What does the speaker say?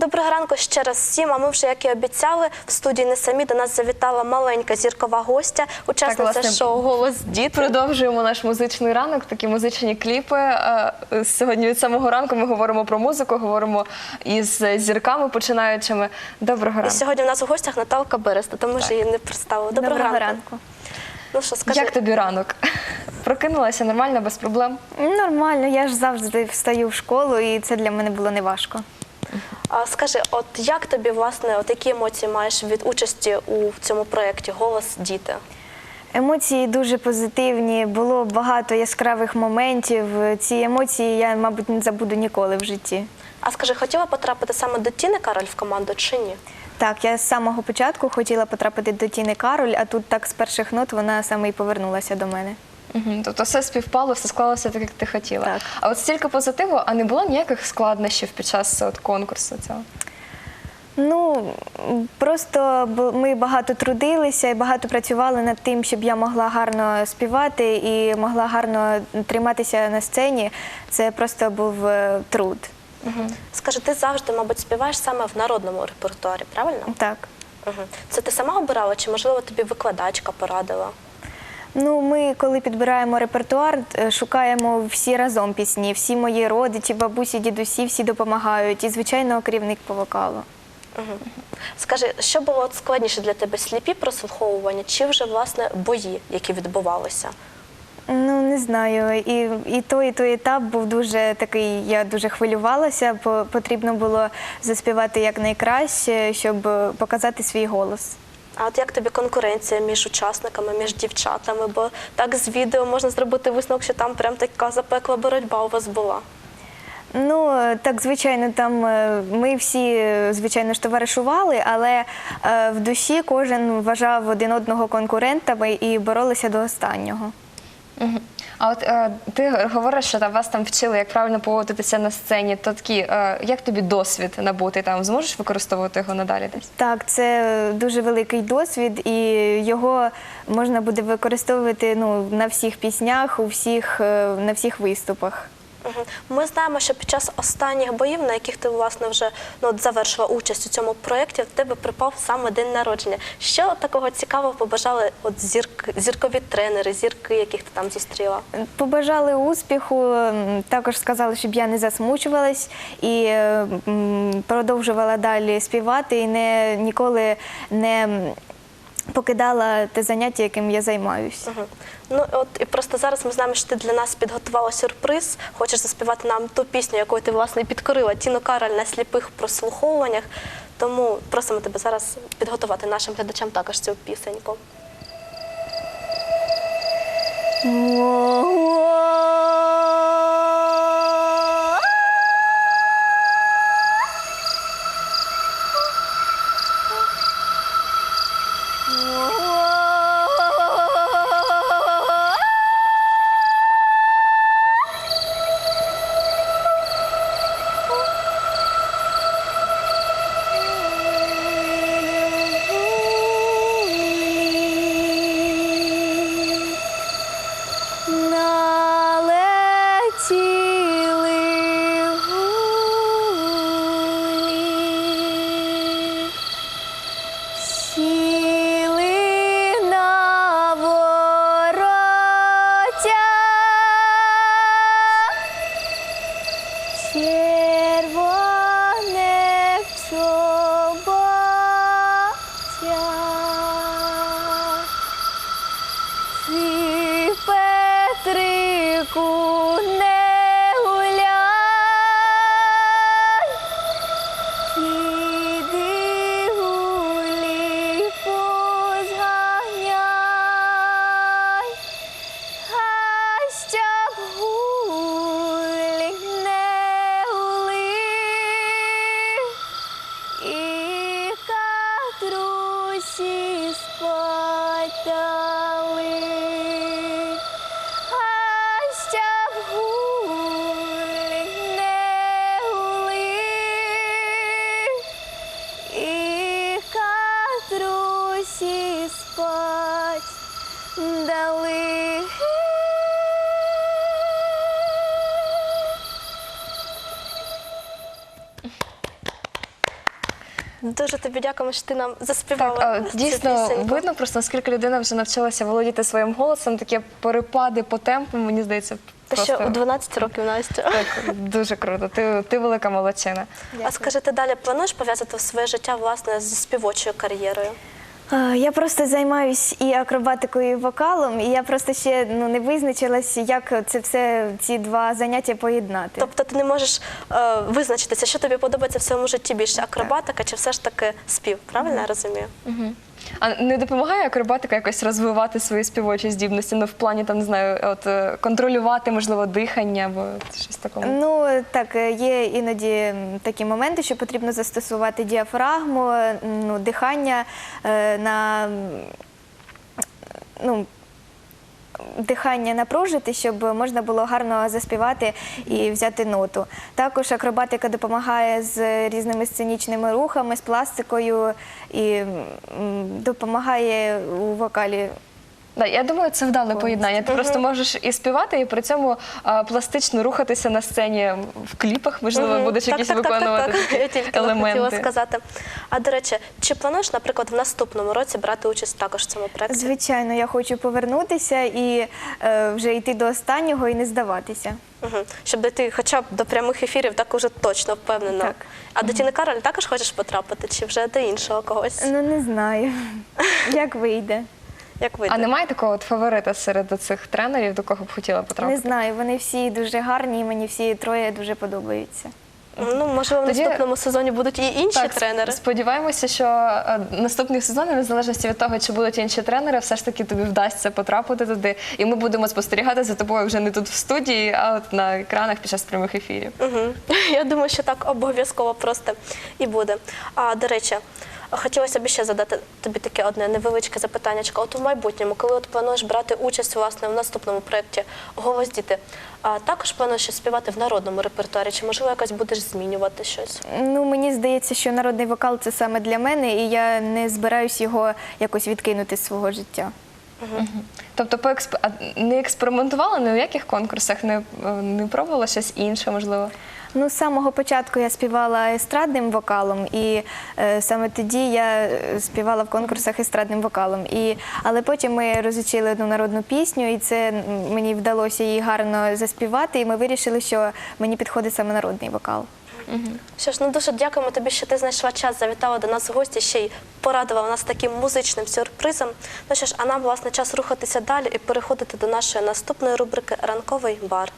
Доброго ранку ще раз всім. А ми вже, як і обіцяли, в студії не самі до нас завітала маленька зіркова гостя, учасниця власне, шоу Голос діти. Продовжуємо наш музичний ранок, такі музичні кліпи. Е, Сьогодні від самого ранку ми говоримо про музику, говоримо із зірками починаючими. Доброго І сьогодні в нас у гостях Наталка Береста, тому ж її не представили. Доброго, Доброго ранку. ранку. Ну що, скажи, Як тобі ранок? Прокинулася нормально, без проблем? Нормально, я ж завжди встаю в школу, і це для мене було неважко. А, скажи, от як тобі власне, от які емоції маєш від участі у цьому проєкті Голос діти? Емоції дуже позитивні, було багато яскравих моментів. Ці емоції я, мабуть, не забуду ніколи в житті. А скажи, хотіла потрапити саме до Тіни Кароль в команду чи ні? Так, я з самого початку хотіла потрапити до Тіни Кароль, а тут так з перших нот вона саме і повернулася до мене. Угу. Тобто все співпало, все склалося так, як ти хотіла. Так. А от стільки позитиву, а не було ніяких складнощів під час от, конкурсу цього? Ну просто б- ми багато трудилися і багато працювали над тим, щоб я могла гарно співати і могла гарно триматися на сцені. Це просто був е, труд. Скажи, ти завжди, мабуть, співаєш саме в народному репертуарі, правильно? Так. Угу. Це ти сама обирала, чи можливо тобі викладачка порадила? Ну, ми, коли підбираємо репертуар, е, шукаємо всі разом пісні. Всі мої родичі, бабусі, дідусі, всі допомагають. І, звичайно, керівник по вокалу. Угу. Скажи, що було складніше для тебе сліпі прослуховування, чи вже власне бої, які відбувалися? Ну, не знаю. І, і той, і той етап був дуже такий, я дуже хвилювалася, бо потрібно було заспівати якнайкраще, щоб е, показати свій голос. А от як тобі конкуренція між учасниками, між дівчатами? Бо так з відео можна зробити висновок, що там прям така запекла боротьба у вас була. Ну, так, звичайно, там е, ми всі, е, звичайно ж, товаришували, але е, в душі кожен вважав один одного конкурентами і боролися до останнього. Угу. А от е, ти говориш, що там вас там вчили, як правильно поводитися на сцені. То такі, е, як тобі досвід набути там? Зможеш використовувати його надалі десь? Так, це дуже великий досвід, і його можна буде використовувати ну, на всіх піснях, у всіх, е, на всіх виступах. Ми знаємо, що під час останніх боїв, на яких ти власне вже ну, завершила участь у цьому проєкті, в тебе припав саме день народження. Що такого цікавого побажали от зірки, зіркові тренери, зірки, яких ти там зустріла? Побажали успіху, також сказали, щоб я не засмучувалась і е, продовжувала далі співати і не, ніколи не покидала те заняття, яким я займаюся. Угу. Ну от і просто зараз ми знаємо, що ти для нас підготувала сюрприз. Хочеш заспівати нам ту пісню, якою ти власне підкорила Тіну Кароль на сліпих прослуховуваннях. Тому просимо тебе зараз підготувати нашим глядачам також цю пісеньку. see Дуже тобі дякуємо, що ти нам Так, заспівала. а, цю дійсно пісеньку. видно просто наскільки людина вже навчилася володіти своїм голосом, такі перепади по темпу, мені здається, Та просто ще у 12 років, Настя. так, дуже круто. Ти, ти велика молодчина. А скажи, ти далі плануєш пов'язати своє життя власне з співочою кар'єрою? Я просто займаюсь і акробатикою, і вокалом, і я просто ще ну, не визначилась, як це все ці два заняття поєднати. Тобто ти не можеш е, визначитися, що тобі подобається в своєму житті більше акробатика чи все ж таки спів? Правильно я розумію? А не допомагає акробатика якось розвивати свої співочі здібності? Ну, в плані там не знаю, от е, контролювати, можливо, дихання або щось такому. Ну так, е, є іноді такі моменти, що потрібно застосувати діафрагму, е, ну, дихання на ну, дихання напружити, щоб можна було гарно заспівати і взяти ноту. Також акробатика допомагає з різними сценічними рухами, з пластикою і допомагає у вокалі. Да, я думаю, це вдале поєднання. Ти просто можеш і співати, і при цьому а, пластично рухатися на сцені в кліпах, можливо, Мгм. будеш Так, якісь так, так, виконувати так, так. Я тільки елементи. хотіла сказати. А до речі, чи плануєш, наприклад, в наступному році брати участь також в цьому проєкті? Звичайно, я хочу повернутися і е, вже йти до останнього і не здаватися. Угу. Щоб дійти хоча б до прямих ефірів, так уже точно впевнено. Так. А до Тіни Кароль також хочеш потрапити, чи вже до іншого когось? Ну не знаю, як вийде. Як вийде? А немає такого от фаворита серед цих тренерів, до кого б хотіла потрапити? Не знаю, вони всі дуже гарні, і мені всі троє дуже подобаються. Ну, можливо, в Тоді- наступному сезоні будуть і інші Так, тренери. сподіваємося, що е, наступних сезонів, незалежно від того, чи будуть інші тренери, все ж таки тобі вдасться потрапити туди, і ми будемо спостерігати за тобою вже не тут в студії, а от на екранах під час прямих ефірів. Угу. Я думаю, що так обов'язково просто і буде. А до речі, хотілося б ще задати тобі таке одне невеличке запитання. От у майбутньому, коли от плануєш брати участь власне в наступному проєкті Голос діти, а також плануєш співати в народному репертуарі, чи можливо якось будеш змінювати щось? Ну мені здається, що народний вокал це саме для мене, і я не збираюсь його якось відкинути з свого життя. Тобто, поексп... а не експериментувала ні у яких конкурсах, не, не пробувала щось інше, можливо. Ну, з самого початку я співала естрадним вокалом, і е, саме тоді я е, співала в конкурсах естрадним вокалом. І, але потім ми розучили одну народну пісню, і це мені вдалося її гарно заспівати. І ми вирішили, що мені підходить саме народний вокал. Що ж, ну дуже дякуємо тобі, що ти знайшла час, завітала до нас в гості, ще й порадувала нас таким музичним сюрпризом. Ну що ж, а нам власне час рухатися далі і переходити до нашої наступної рубрики Ранковий бар.